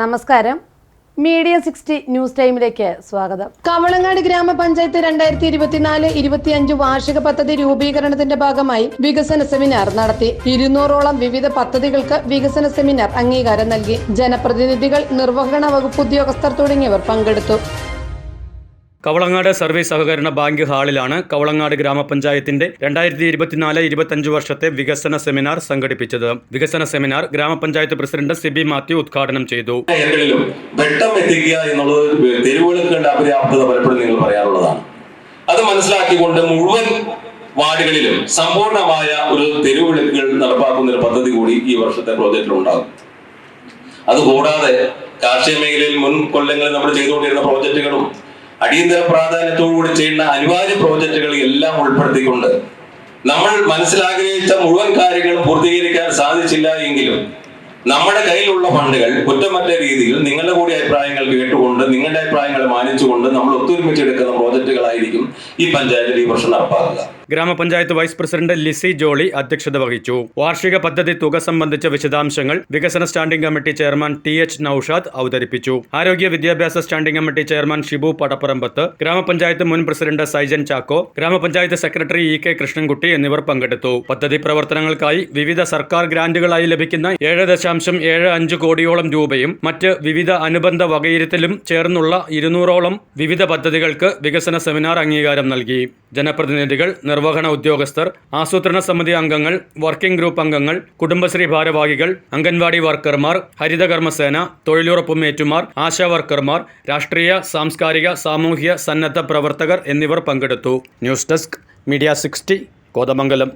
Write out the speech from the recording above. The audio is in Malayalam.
നമസ്കാരം. മീഡിയ സിക്സ്റ്റി ന്യൂസ് ടൈമിലേക്ക് സ്വാഗതം. കവളങ്ങാട് ഗ്രാമപഞ്ചായത്ത് രണ്ടായിരത്തി ഇരുപത്തിനാല് ഇരുപത്തിയഞ്ച് വാർഷിക പദ്ധതി രൂപീകരണത്തിന്റെ ഭാഗമായി വികസന സെമിനാർ നടത്തി. ഇരുന്നൂറോളം വിവിധ പദ്ധതികൾക്ക് വികസന സെമിനാർ അംഗീകാരം നൽകി. ജനപ്രതിനിധികൾ നിർവഹണ വകുപ്പ് ഉദ്യോഗസ്ഥർ തുടങ്ങിയവർ പങ്കെടുത്തു. കവളങ്ങാട് സർവീസ് സഹകരണ ബാങ്ക് ഹാളിലാണ് കവളങ്ങാട് ഗ്രാമപഞ്ചായത്തിന്റെ രണ്ടായിരത്തി ഇരുപത്തിനാല് ഇരുപത്തഞ്ച് വർഷത്തെ വികസന സെമിനാർ സംഘടിപ്പിച്ചത്. വികസന സെമിനാർ ഗ്രാമപഞ്ചായത്ത് പ്രസിഡന്റ് സിബി മാത്യു ഉദ്ഘാടനം ചെയ്തു. അത് മനസ്സിലാക്കിക്കൊണ്ട് മുഴുവൻ വാർഡുകളിലും സമ്പൂർണമായ ഒരു തെരുവുവിളക്കുകൾ നടപ്പാക്കുന്ന ഒരു പദ്ധതി കൂടി ഈ വർഷത്തെ പ്രോജക്റ്റിൽ ഉണ്ടാകും. അതുകൂടാതെ കാർഷിക മേഖലയിൽ മുൻ കൊല്ലങ്ങളിൽ നമ്മൾ ചെയ്തുകൊണ്ടിരുന്ന പ്രോജക്റ്റുകളും അടിയന്തര പ്രാധാന്യത്തോടുകൂടി ചെയ്യുന്ന അനിവാര്യ പ്രോജക്റ്റുകൾ എല്ലാം ഉൾപ്പെടുത്തിക്കൊണ്ട് നമ്മൾ മനസ്സിലാഗ്രഹിച്ച മുഴുവൻ കാര്യങ്ങളും പൂർത്തീകരിക്കാൻ സാധിച്ചില്ല എങ്കിലും നമ്മുടെ കയ്യിലുള്ള ഫണ്ടുകൾ കുറ്റമറ്റ രീതിയിൽ നിങ്ങളുടെ കൂടി അഭിപ്രായങ്ങൾ കേട്ടുകൊണ്ട് നിങ്ങളുടെ അഭിപ്രായങ്ങൾ മാനിച്ചുകൊണ്ട് നമ്മൾ ഒത്തൊരുമിച്ചെടുക്കുന്ന പ്രോജക്റ്റുകളായിരിക്കും ഈ പഞ്ചായത്തിൽ ഈ വർഷം നടപ്പാക്കുക. ഗ്രാമപഞ്ചായത്ത് വൈസ് പ്രസിഡന്റ് ലിസി ജോളി അധ്യക്ഷത വഹിച്ചു. വാർഷിക പദ്ധതി തുക സംബന്ധിച്ച വിശദാംശങ്ങൾ വികസന standing committee chairman T H Noushad അവതരിപ്പിച്ചു. ആരോഗ്യ വിദ്യാഭ്യാസ standing committee chairman Shibu Padapparambath ഗ്രാമപഞ്ചായത്ത് മുൻ പ്രസിഡന്റ് സൈജൻ ചാക്കോ ഗ്രാമപഞ്ചായത്ത് സെക്രട്ടറി ഇ കെ കൃഷ്ണൻകുട്ടി എന്നിവർ പങ്കെടുത്തു. പദ്ധതി പ്രവർത്തനങ്ങൾക്കായി വിവിധ സർക്കാർ ഗ്രാന്റുകളായി ലഭിക്കുന്ന ഏഴ് ദശാംശം ഏഴ് അഞ്ച് കോടിയോളം രൂപയും മറ്റ് വിവിധ അനുബന്ധ വകയിരുത്തലും ചേർന്നുള്ള ഇരുന്നൂറോളം വിവിധ പദ്ധതികൾക്ക് വികസന സെമിനാർ അംഗീകാരം നൽകി. ജനപ്രതിനിധികൾ നിർവഹണ ഉദ്യോഗസ്ഥർ ആസൂത്രണ സമിതി അംഗങ്ങൾ വർക്കിംഗ് ഗ്രൂപ്പ് അംഗങ്ങൾ കുടുംബശ്രീ ഭാരവാഹികൾ അംഗൻവാടി വർക്കർമാർ ഹരിതകർമ്മസേന തൊഴിലുറപ്പുമേറ്റുമാർ ആശാ വർക്കർമാർ രാഷ്ട്രീയ സാംസ്കാരിക സാമൂഹ്യ സന്നദ്ധ പ്രവർത്തകർ എന്നിവർ പങ്കെടുത്തു. News desk media sixty Kothamangalam.